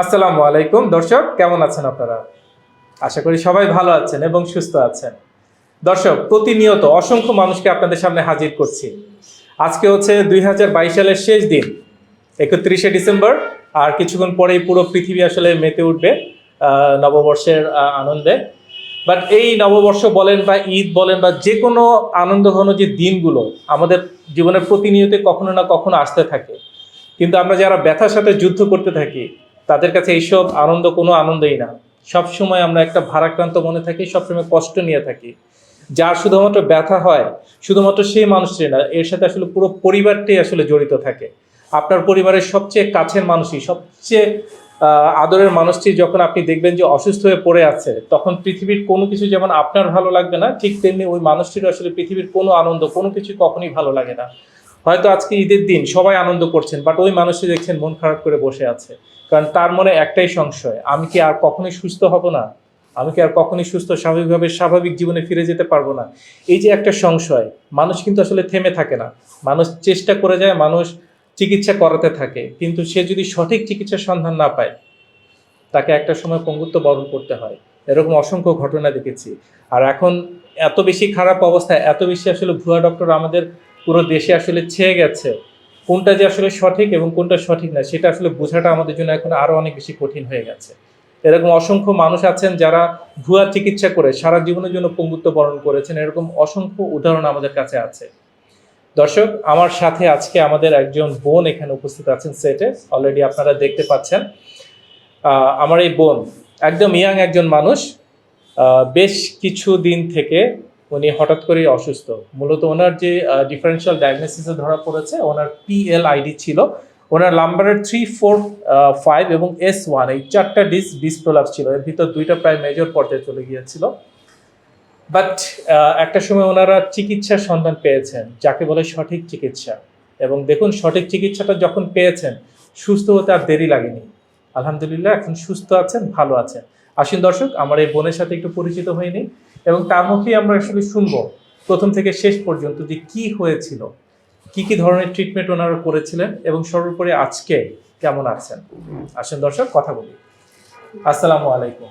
আসসালামু আলাইকুম। দর্শক, কেমন আছেন আপনারা? আশা করি সবাই ভালো আছেন এবং সুস্থ আছেন। দর্শক, প্রতিনিয়ত অসংখ্য মানুষকে আপনাদের সামনে হাজির করছি। আজকে হচ্ছে দুই হাজার বাইশ সালের শেষ দিন, একত্রিশে ডিসেম্বর, আর কিছুক্ষণ পরেই পুরো পৃথিবী আসলে মেতে উঠবে নববর্ষের আনন্দে। বাট এই নববর্ষ বলেন বা ঈদ বলেন বা যে কোনো আনন্দ ঘন যে দিনগুলো আমাদের জীবনের প্রতিনিয়ত কখনো না কখনো আসতে থাকে। কিন্তু আমরা যারা ব্যথার সাথে যুদ্ধ করতে থাকি, তাদের কাছে এইসব আনন্দ কোনো আনন্দই না। সব সময় আমরা একটা ভারাক্রান্ত মনে থাকি, সবসময় কষ্ট নিয়ে থাকি। যার শুধুমাত্র ব্যথা হয়, শুধুমাত্র সেই মানুষটি না, এর সাথে আসলে পুরো পরিবারটি আসলে জড়িত থাকে। আপনার পরিবারের সবচেয়ে কাছের মানুষই, সবচেয়ে আদরের মানুষটি যখন আপনি দেখবেন যে অসুস্থ হয়ে পড়ে আছে, তখন পৃথিবীর কোনো কিছু যেমন আপনার ভালো লাগবে না, ঠিক তেমনি ওই মানুষটির আসলে পৃথিবীর কোনো আনন্দ, কোনো কিছু কখনই ভালো লাগে না। হয়তো আজকে ঈদের দিন সবাই আনন্দ করছেন বাট ওই মানুষটি দেখছেন মন খারাপ করে বসে আছে। কারণ তার মনে একটাই সংশয়, আমি কি আর কখনোই সুস্থ হব না? আমি কি আর কখনোই সুস্থ, স্বাভাবিকভাবে স্বাভাবিক জীবনে ফিরে যেতে পারব না? এই যে একটা সংশয়, মানুষ কিন্তু আসলে থেমে থাকে না। মানুষ চেষ্টা করে যায়, মানুষ চিকিৎসা করাতে থাকে, কিন্তু সে যদি সঠিক চিকিৎসার সন্ধান না পায়, তাকে একটা সময় পঙ্গুত্ব বরণ করতে হয়। এরকম অসংখ্য ঘটনা দেখেছি। আর এখন এত বেশি খারাপ অবস্থায় এত বেশি আসলে ভুয়া ডক্টর আমাদের পুরো দেশে আসলে ছেয়ে গেছে। কোনটা যে আসলে সঠিক এবং কোনটা সঠিক না, সেটা আসলে বোঝাটা আমাদের জন্য এখন আরও অনেক বেশি কঠিন হয়ে গেছে। এরকম অসংখ্য মানুষ আছেন যারা ভুয়া চিকিৎসা করে সারা জীবনের জন্য পঙ্গুত্ব বরণ করেছেন, এরকম অসংখ্য উদাহরণ আমাদের কাছে আছে। দর্শক, আমার সাথে আজকে আমাদের একজন বোন এখানে উপস্থিত আছেন সেটে অলরেডি আপনারা দেখতে পাচ্ছেন। আমার এই বোন, একদম ইয়াং একজন মানুষ। বেশ কিছু দিন থেকে উনি হঠাৎ করেই অসুস্থ। মূলত ওনার যে ডিফারেন্সিয়াল ডায়াগনোসিসে ধরা পড়েছে, ওনার পিএল আইডি ছিল। ওনার নাম্বারের থ্রি ফোর ফাইভ এবং এস ওয়ান এই চারটা ডিস ডিসপ্রোলাপস ছিল। এর ভিতর দুইটা প্রায় মেজর পর্যায়ে চলে গিয়েছিল। বাট একটা সময় ওনারা চিকিৎসার সন্ধান পেয়েছেন, যাকে বলে সঠিক চিকিৎসা। এবং দেখুন, সঠিক চিকিৎসাটা যখন পেয়েছেন, সুস্থ হতে আর দেরি লাগেনি। আলহামদুলিল্লাহ, এখন সুস্থ আছেন, ভালো আছেন। আসুন দর্শক, আমার এই বোনের সাথে একটু পরিচিত হয়নি এবং তার মুখেই আমরা আসলে শুনব প্রথম থেকে শেষ পর্যন্ত যে কি হয়েছিল কি কি ধরনের ট্রিটমেন্ট ওনারা করেছিলেন এবং সর্বোপরি আজকে কেমন আছেন? আসেন দর্শক কথা বলি। আসসালামু আলাইকুম।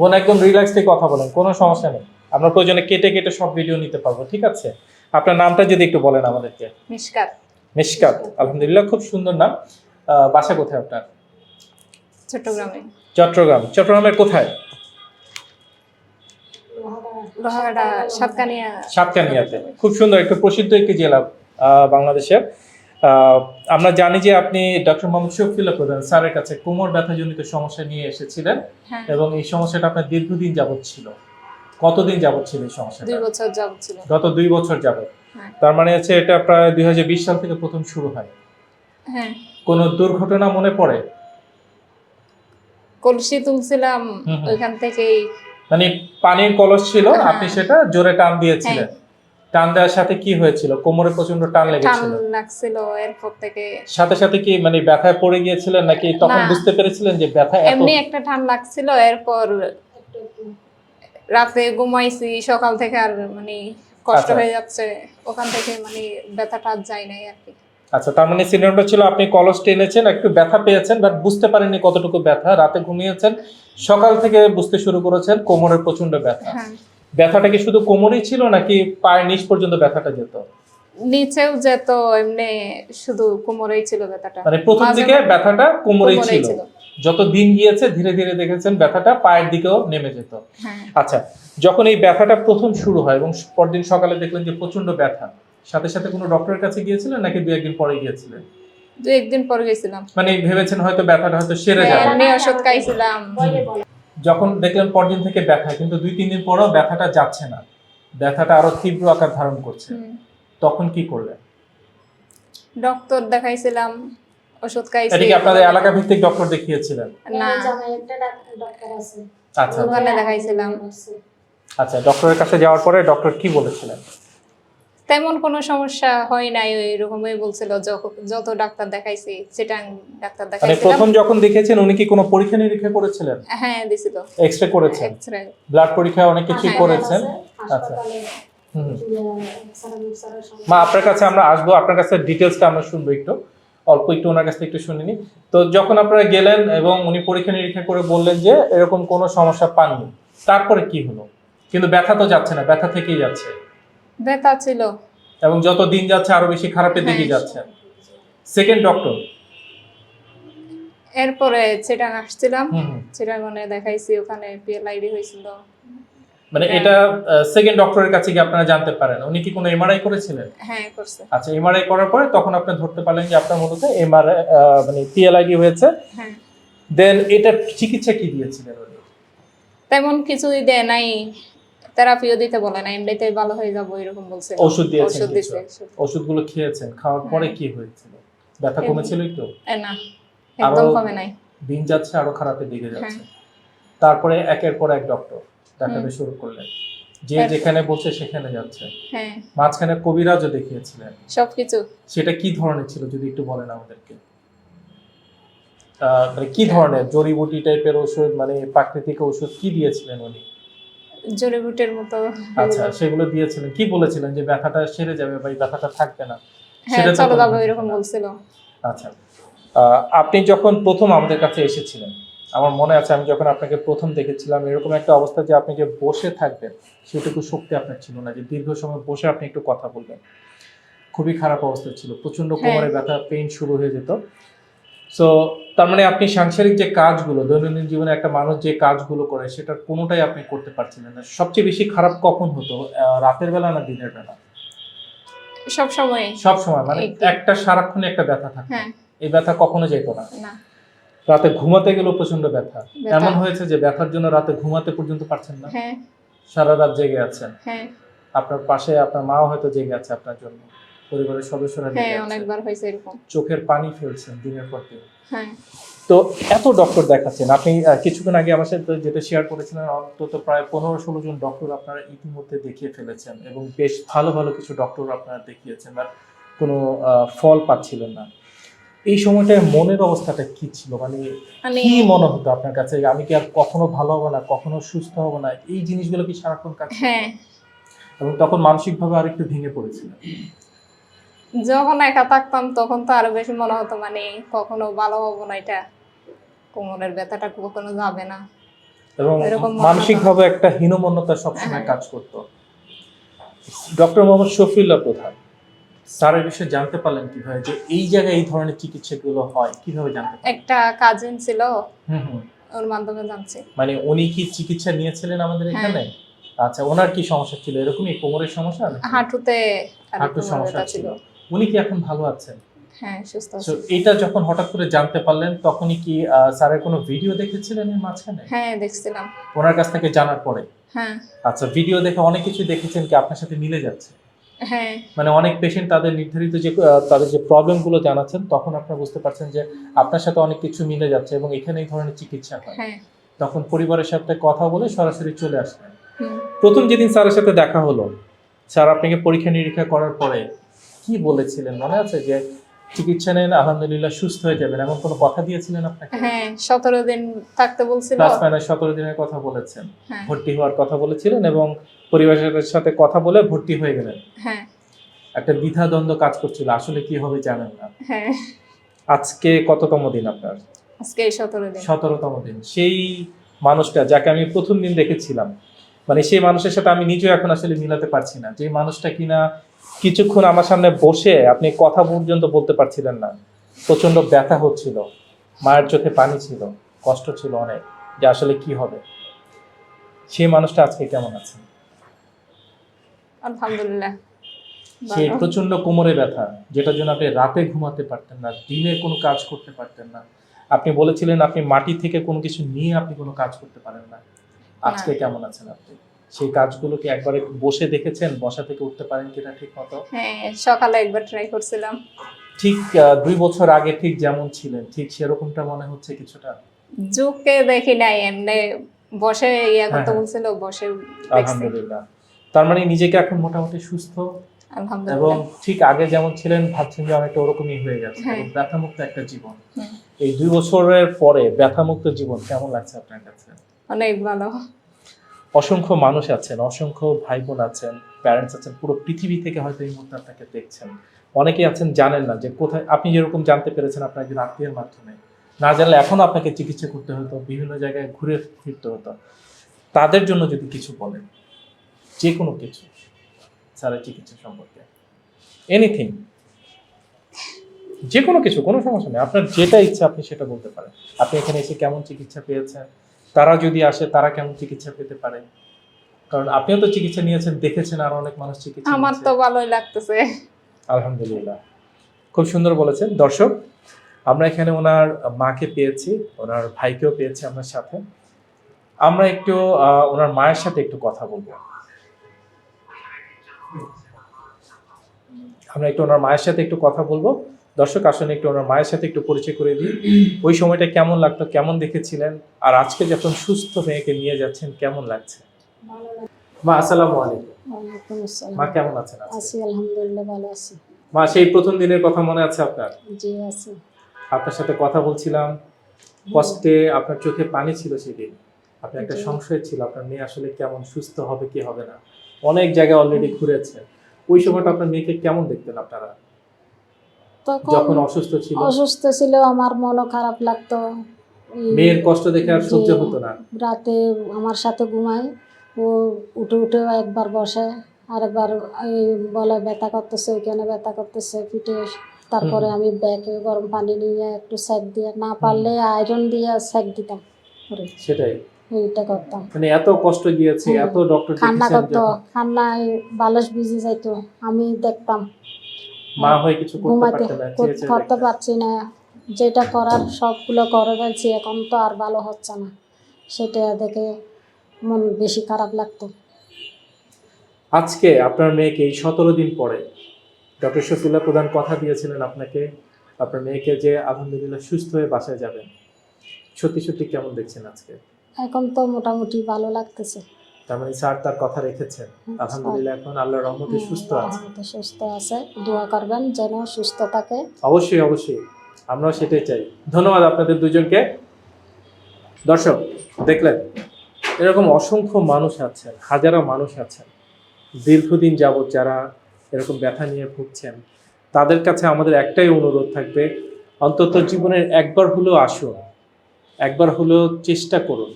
বোন একদম রিল্যাক্সলি কথা বলেন কোনো সমস্যা নেই। আমরা প্রয়োজনে কেটে কেটে সব ভিডিও নিতে পারব ঠিক আছে? আপনার নামটা যদি একটু বলেন আমাদেরকে। মিশকাত। মিশকাত আলহামদুলিল্লাহ খুব সুন্দর নাম। বাসা কোথায় আপনার? চট্টগ্রামে। চট্টগ্রাম। চট্টগ্রামের কোথায়? সাতকানিয়া সাতকানিয়াতে। খুব সুন্দর একটু প্রসিদ্ধ একটি জেলা আহ, আমরা জানি যে আপনি ডক্টর মোহাম্মদ শফিউল্লাহ প্রধান স্যারের কাছে কোমর ব্যথাজনিত সমস্যা নিয়ে এসেছিলেন হ্যাঁ। এবং এই সমস্যাটা আপনার দীর্ঘদিন যাবৎ ছিল। কতদিন যাবৎ ছিল এই সমস্যাটা? দুই বছর যাবত ছিল। গত দুই বছর যাবৎ। হ্যাঁ। তার মানে হচ্ছে এটা প্রায় দুই হাজার বিশ সাল থেকে প্রথম শুরু হয়। হ্যাঁ। কোনো দুর্ঘটনা মনে পড়ে? কলসি তুলছিলাম। ওইখান থেকেই মানে পানির কলস ছিল হ্যাঁ। আপনি সেটা জোরে টান দিয়েছিলেন। টান দেওয়ার সাথে কি হয়েছিল? কোমরে প্রচণ্ড টান টান লেগেছিল লাগছিল এরপর থেকে। সাথে সাথে কি মানে ব্যথায় পড়ে গিয়েছিলেন নাকি তখন বুঝতে পেরেছিলেন যে ব্যথা এত? এমনি একটা টান লাগছিল এরপর রাতে ঘুমাইছি সকাল থেকে আর মানে কষ্ট আচ্ছা। হয়ে যাচ্ছে। ওখান থেকে মানে ব্যথাটা যায় নাই আর কি। আচ্ছা তার মানে সিনেমাটা ছিল আপনি কলস টেনেছেন একটু ব্যথা পেয়েছেন বাট বুঝতে পারেননি কতটুকু ব্যথা। রাতে ঘুমিয়েছেন সকাল থেকে বুঝতে শুরু করেছেন কোমরের প্রচণ্ড ব্যথা। হ্যাঁ। ব্যথাটা কি শুধু কোমরেই ছিল নাকি পায়ের নিচ পর্যন্ত ব্যথাটা যেত? নিচেও যেত এমনি শুধু কোমরেই ছিল ব্যথাটা। মানে প্রথম দিকে ব্যথাটা কোমরেই ছিল। যত দিন গিয়েছে ধীরে ধীরে দেখেছেন ব্যথাটা পায়ের দিকেও নেমে যেত। হ্যাঁ। আচ্ছা যখন এই ব্যথাটা প্রথম শুরু হয় এবং পরদিন সকালে দেখলেন যে প্রচণ্ড ব্যথা সাথে সাথে কোনো ডক্টরের কাছে গিয়েছিলেন নাকি দু একদিন পরে গিয়েছিলেন দু একদিন পর গেছিলাম। মানে ভেবেছেন হয়তো ব্যথাটা হয়তো সেরে হ্যাঁ, যাবে এমনি ওষুধ খাইছিলাম যখন দেখলেন পরদিন থেকে ব্যথা কিন্তু দুই তিন দিন পরেও ব্যথাটা যাচ্ছে না। ব্যথাটা আরও তীব্র আকার ধারণ করছে। তখন কি করলেন? ডক্টর দেখাইছিলাম ওষুধ খাইছি। এটা কি আপনাদের এলাকা ভিত্তিক ডক্টর দেখিয়েছিলেন? না। একটা ডক্টর আছে। আচ্ছা ওখানে দেখাইছিলাম। আচ্ছা ডক্টরের কাছে যাওয়ার পরে ডক্টর কি বলেছিলেন? তেমন কোনো সমস্যা হয় নাই ওই রকমই বলছিল যত ডাক্তার দেখাইছি চিটাং ডাক্তার মানে প্রথম যখন দেখেছেন উনি কি কোনো পরীক্ষা নিরীক্ষা করেছিলেন? হ্যাঁ দিছিল। এক্স রে করেছেন? এক্সরে ব্লাড পরীক্ষা অনেক কিছুই হ্যাঁ, করেছেন? আচ্ছা। মা আপনার কাছে আমরা আসব আপনার কাছে ডিটেলসটা আমরা শুনব একটু। অল্প একটু ওনার কাছ থেকে একটু শুনিনি তো যখন আপনারা গেলেন এবং উনি পরীক্ষা নিরীক্ষা করে বললেন যে এরকম কোনো সমস্যা পাননি তারপরে কি হলো? কিন্তু ব্যথা তো যাচ্ছে না ব্যথা থেকেই যাচ্ছে। ব্যথা ছিল। এবং যত দিন যাচ্ছে আরও বেশি খারাপের দিকে হ্যাঁ। যাচ্ছে। সেকেন্ড ডক্টর এরপরে চিটাং আসছিলাম। হুম। চিটাগনে দেখাইছি ওখানে পিএলআইডি হয়েছিল। মানে হ্যাঁ। এটা সেকেন্ড ডক্টরের কাছে গিয়ে আপনারা জানতে পারেন? উনি কি কোনো এমআরআই করেছিলেন? হ্যাঁ করছে। আচ্ছা এমআরআই করার পরে তখন আপনি ধরতে পারলেন যে আপনার মূলত এমআরআই মানে পিএলআইডি হয়েছে। হ্যাঁ। দেন এটা চিকিৎসা কি দিয়েছিলেন তেমন কিছুই দেয় নাই। থেরাপিও দিতে বলে না এমনিতে ভালো হয়ে যাব এরকম বলছে। ওষুধ দিয়েছেন ওষুধ কিছু? ওষুধগুলো খেয়েছেন? খাওয়ার পরে কি হয়েছিল ব্যথা কমেছিল একটু? না একদম কমে নাই। দিন যাচ্ছে আরও খারাপের দিকে যাচ্ছে। হ্যাঁ। তারপরে একের পর এক ডক্টর দেখাতে শুরু করলেন। যে যেখানে বলছে সেখানে যাচ্ছে। হ্যাঁ। মাঝখানে কবিরাজও দেখিয়েছিলেন। সবকিছু। সেটা কি ধরনের ছিল যদি একটু বলেন আমাদেরকে? মানে কি ধরনের? জড়িবুটি টাইপের ওষুধ মানে প্রাকৃতিক ওষুধ কি দিয়েছিলেন উনি? জড়িবুটের মতো আচ্ছা সেগুলো দিয়েছিলেন। কি বলেছিলেন যে ব্যথাটা সেরে যাবে বা ব্যথাটা থাকবে না? হ্যাঁ চলে কিছু এরকম বলছিল। আচ্ছা। আপনি যখন প্রথম আমাদের কাছে এসেছিলেন আমার মনে আছে আমি যখন আপনাকে প্রথম দেখেছিলাম এরকম একটা অবস্থা যে আপনি যে বসে থাকবেন সেটুকু শক্তি আপনার ছিল না যে দীর্ঘ সময় বসে আপনি একটু কথা বলবেন। খুবই খারাপ অবস্থা ছিল। প্রচণ্ড হ্যাঁ। কোমরে ব্যথা পেইন শুরু হয়ে যেত। সো তার মানে আপনি সাংসারিক যে কাজগুলো দৈনন্দিন জীবনে একটা মানুষ যে কাজগুলো করে সেটার কোনোটাই আপনি করতে পারছিলেন না। সবচেয়ে বেশি খারাপ কখন হতো? রাতের বেলা না দিনের বেলা? সব সময়। সব সময় মানে একটা সারাক্ষণে একটা ব্যথা থাকতো হ্যাঁ। এই ব্যথা কখনো যেত না। রাতে ঘুমাতে গেলেও প্রচণ্ড ব্যথা। ব্যথা। এমন হয়েছে যে ব্যথার জন্য রাতে ঘুমাতে পর্যন্ত পারছেন না? হ্যাঁ। সারা রাত জেগে আছেন। হ্যাঁ। আপনার পাশে আপনার মাও হয়তো জেগে আছে আপনার জন্য। পরিবারের সদস্যরা হ্যাঁ অনেকবার হয়েছে এরকম। চোখের পানি ফেলছেন দিনের পর দিন। হ্যাঁ। তো এত ডক্টর দেখাচ্ছেন। আপনি কিছুক্ষণ আগে আমার সাথে যেটা শেয়ার করেছিলেন অন্তত প্রায় পনেরো ষোলো জন ডক্টর আপনারা ইতিমধ্যে দেখিয়ে ফেলেছেন এবং বেশ ভালো ভালো কিছু ডক্টর আপনারা দেখিয়েছেন আর কোনো ফল পাচ্ছিলেন না। এই সময়টায় মনের অবস্থাটা কি ছিল? মানে মানে কি মনে হতো আপনার কাছে? আমি কি আর কখনো ভালো হব না কখনো সুস্থ হব না? এই জিনিসগুলো কি সারাক্ষণ কাজ হ্যাঁ। এবং তখন মানসিকভাবে আরেকটু ভেঙে পড়েছিলেন। যখন একা থাকতাম তখন তো আরও বেশি মনে হতো মানে কখনো ভালো হব না এটা। কোমরের ব্যথাটা কখনো যাবে না। এবং মনে। মানসিকভাবে একটা হীনমন্যতা সবসময় হ্যাঁ। কাজ করতো। ডক্টর মোহাম্মদ শফিউল্লাহ প্রধান স্যারের বিষয়ে জানতে পারলেন কীভাবে যে এই জায়গায় এই ধরনের চিকিৎসাগুলো হয় কীভাবে জানতে একটা কাজিন ছিল হুম হুম। ওর মাধ্যমে জানছি। মানে উনি কি চিকিৎসা নিয়েছিলেন আমাদের হ্যাঁ। এখানে? আচ্ছা ওনার কি সমস্যা ছিল? এরকমই কোমরের সমস্যা? হাঁটুতে হাঁটুর সমস্যা ছিল। উনি কি এখন ভালো আছেন? হ্যাঁ সুস্থ এটা যখন হঠাৎ করে জানতে পারলেন তখনই কি স্যারের কোনো ভিডিও দেখেছিলেন এর মাঝখানে? হ্যাঁ দেখছিলাম। ওনার কাছ থেকে জানার পরে? হ্যাঁ। আচ্ছা ভিডিও দেখে অনেক কিছু দেখেছেন কি আপনার সাথে মিলে যাচ্ছে? হ্যাঁ। মানে অনেক পেশেন্ট তাদের নির্ধারিত যে তাদের যে প্রবলেমগুলো জানাচ্ছেন তখন আপনারা বুঝতে পারছেন যে আপনার সাথে অনেক কিছু মিলে যাচ্ছে এবং এখানে এই ধরনের চিকিৎসা হয়। হ্যাঁ। তখন পরিবারের সাথে কথা বলে সরাসরি চলে আসলেন। প্রথম যেদিন স্যারের সাথে দেখা হলো স্যার আপনাকে পরীক্ষা নিরীক্ষা করার পরে কি বলেছিলেন? মনে আছে যে চিকিৎসা নেন আলহামদুলিল্লাহ সুস্থ হয়ে যাবেন এমন কোনো কথা দিয়েছিলেন আপনাকে? হ্যাঁ সতেরো দিন থাকতে বলছিল। প্লাস মাইনাস সতেরো দিনের কথা বলেছেন। হ্যাঁ। ভর্তি হওয়ার কথা বলেছিলেন এবং পরিবারের সাথে কথা বলে ভর্তি হয়ে গেলেন। হ্যাঁ। একটা দ্বিধা দ্বন্দ্ব কাজ করছিল আসলে কি হবে জানেন না। হ্যাঁ। আজকে কততম দিন আপনার? আজকে সতেরো দিন। সতেরোতম দিন। সেই মানুষটা যাকে আমি প্রথম দিন দেখেছিলাম মানে সেই মানুষের সাথে আমি নিজেও এখন আসলে মিলাতে পারছি না যে মানুষটা কিনা কিছুক্ষণ আমার সামনে বসে আপনি কথা পর্যন্ত বলতে পারছিলেন না। প্রচণ্ড ব্যথা হচ্ছিল। মায়ের চোখে পানি ছিল। কষ্ট ছিল অনেক যে আসলে কি হবে? সেই মানুষটা আজকে কেমন আছে? আলহামদুলিল্লাহ। সেই। প্রচণ্ড কোমরে ব্যথা যেটার জন্য আপনি রাতে ঘুমাতে পারতেন না দিনে কোনো কাজ করতে পারতেন না। আপনি বলেছিলেন আপনি মাটি থেকে কোনো কিছু নিয়ে আপনি কোনো কাজ করতে পারেন না। আজকে কেমন আছেন আপনি? সেই কাজগুলো কি একবারে বসে দেখেছেন? বসা থেকে উঠতে পারেন কিনা ঠিক মতো হ্যাঁ সকালে একবার ট্রাই করছিলাম। ঠিক দুই বছর আগে ঠিক যেমন ছিলেন ঠিক সেরকমটা মনে হচ্ছে কিছুটা? যুগকে দেখি নাই এমনি বসে ইয়া করতে হ্যাঁ, বলছিল বসে আলহামদুলিল্লাহ। তার মানে নিজেকে এখন মোটামুটি সুস্থ? এবং ঠিক আগে যেমন ছিলেন ভাবছেন যে অনেকটা ওরকমই হয়ে গেছে। হ্যাঁ। ব্যথামুক্ত একটা জীবন। এই দুই বছরের পরে ব্যথামুক্ত জীবন কেমন লাগছে আপনার কাছে? অনেক ভালো। অসংখ্য মানুষ আছেন, অসংখ্য ভাই বোন আছেন প্যারেন্টস আছেন, পুরো পৃথিবী থেকে হয়তো এই মুহূর্তে আপনাকে দেখছেন। অনেকেই আছেন জানেন না যে কোথায় আপনি যেরকম জানতে পেরেছেন আপনার একজন আত্মীয়ের মাধ্যমে। না জানলে এখনও আপনাকে চিকিৎসা করতে হতো, বিভিন্ন জায়গায় ঘুরে ফিরতে হতো। তাদের জন্য যদি কিছু বলেন, যে কোনো কিছু, স্যারের চিকিৎসা সম্পর্কে। এনিথিং যে কোনো কিছু, কোনো সমস্যা নেই। আপনার যেটা ইচ্ছা আপনি সেটা বলতে পারেন। আপনি এখানে এসে কেমন চিকিৎসা পেয়েছেন? তারা যদি আসে তারা কেমন চিকিৎসা পেতে পারে? কারণ আপনিও তো চিকিৎসা নিয়েছেন দেখেছেন আর অনেক মানুষ চিকিৎসা আমার তো ভালোই লাগতেছে। আলহামদুলিল্লাহ। খুব সুন্দর বলেছেন। দর্শক আমরা এখানে ওনার মাকে পেয়েছি ওনার ভাইকেও পেয়েছি আমার সাথে। আমরা একটু ওনার মায়ের সাথে একটু কথা বলব। আমরা একটু ওনার মায়ের সাথে একটু কথা বলব। দর্শক আসলে একটু ওনার মায়ের সাথে একটু পরিচয় করে দিই। ওই সময়টা কেমন লাগতো কেমন দেখেছিলেন? আর আজকে যখন সুস্থ মেয়েকে নিয়ে যাচ্ছেন কেমন লাগছে? মা আসসালামু আলাইকুম। মা কেমন আছেন? আছি আলহামদুলিল্লাহ ভালো আছি। মা সেই প্রথম দিনের কথা মনে আছে আপনার? জি আছি। আপনার সাথে কথা বলছিলাম। কষ্টে আপনার চোখে পানি ছিল সেদিন। আপনার একটা। সংশয় ছিল আপনার মেয়ে আসলে কেমন সুস্থ হবে কি হবে না? অনেক জায়গায় অলরেডি ঘুরেছে। ওই সময়টা আপনার মেয়েকে কেমন দেখতেন আপনারা? তখন যখন অসুস্থ ছিল? অসুস্থ ছিল আমার মনও খারাপ লাগতো। মেয়ের কষ্ট দেখে আর সহ্য হতো না? রাতে আমার সাথে ঘুমায় ও উঠে উঠে একবার বসে আরেকবার বলে ব্যথা করতেছে ওইখানে ব্যথা করতেছে পিঠে। তারপরে আমি ব্যাগে গরম পানি নিয়ে একটু সেক দিয়ে না পারলে আয়রন দিয়ে সেক দিতাম। সেটাই। এইটা করতাম। মানে এত কষ্ট গিয়েছে। এত ডক্টর কান্না করতো যখন? কান্নায় বালস ভিজে যাইতো আমি দেখতাম। মা হয়ে কিছু করতে করতে পারছি না। যেটা করার সবগুলো করে ফেলছি এখন তো আর ভালো হচ্ছে না। সেটা দেখে মন বেশি খারাপ লাগতো। আজকে আপনার মেয়েকে এই সতেরো দিন পরে ডক্টর শফিউল্লাহ প্রধান কথা দিয়েছিলেন আপনাকে আপনার মেয়েকে যে আলহামদুলিল্লাহ সুস্থ হয়ে বাসায় যাবেন। সত্যি সত্যি কেমন দেখছেন আজকে? এখন তো মোটামুটি ভালো লাগতেছে। তার মানে স্যার তার কথা রেখেছেন। আলহামদুলিল্লাহ এখন আল্লাহর রহমতে সুস্থ আছে। সুস্থ আছে। দোয়া করবেন যেন সুস্থ থাকে অবশ্যই অবশ্যই। আমরাও সেটাই চাই। ধন্যবাদ আপনাদের দুজনকে। দর্শক দেখলেন এরকম অসংখ্য মানুষ আছেন হাজারো মানুষ আছেন। দীর্ঘদিন যাবৎ যারা এরকম ব্যথা নিয়ে ভুগছেন তাদের কাছে আমাদের একটাই অনুরোধ থাকবে অন্তত জীবনের একবার হলেও আসুন একবার হলেও চেষ্টা করুন।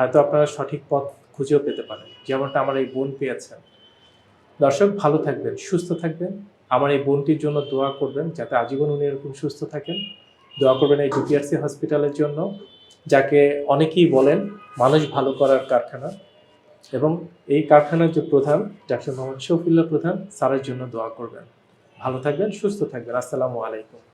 হয়তো আপনারা সঠিক পথ খুঁজেও পেতে পারেন। যেমনটা আমার এই বোন পেয়েছেন। দর্শক, ভালো থাকবেন, সুস্থ থাকবেন। আমার এই বোনটির জন্য দোয়া করবেন যাতে আজীবন উনি এরকম সুস্থ থাকেন। দোয়া করবেন এই ডিপিআরসি হসপিটালের জন্য, যাকে অনেকেই বলেন মানুষ ভালো করার কারখানা। এবং এই কারখানার যে প্রধান, ডাক্তার মোহাম্মদ শফিউল্লাহ প্রধান, স্যারের জন্য দোয়া করবেন। ভালো থাকবেন, সুস্থ থাকবেন। আসসালামু আলাইকুম।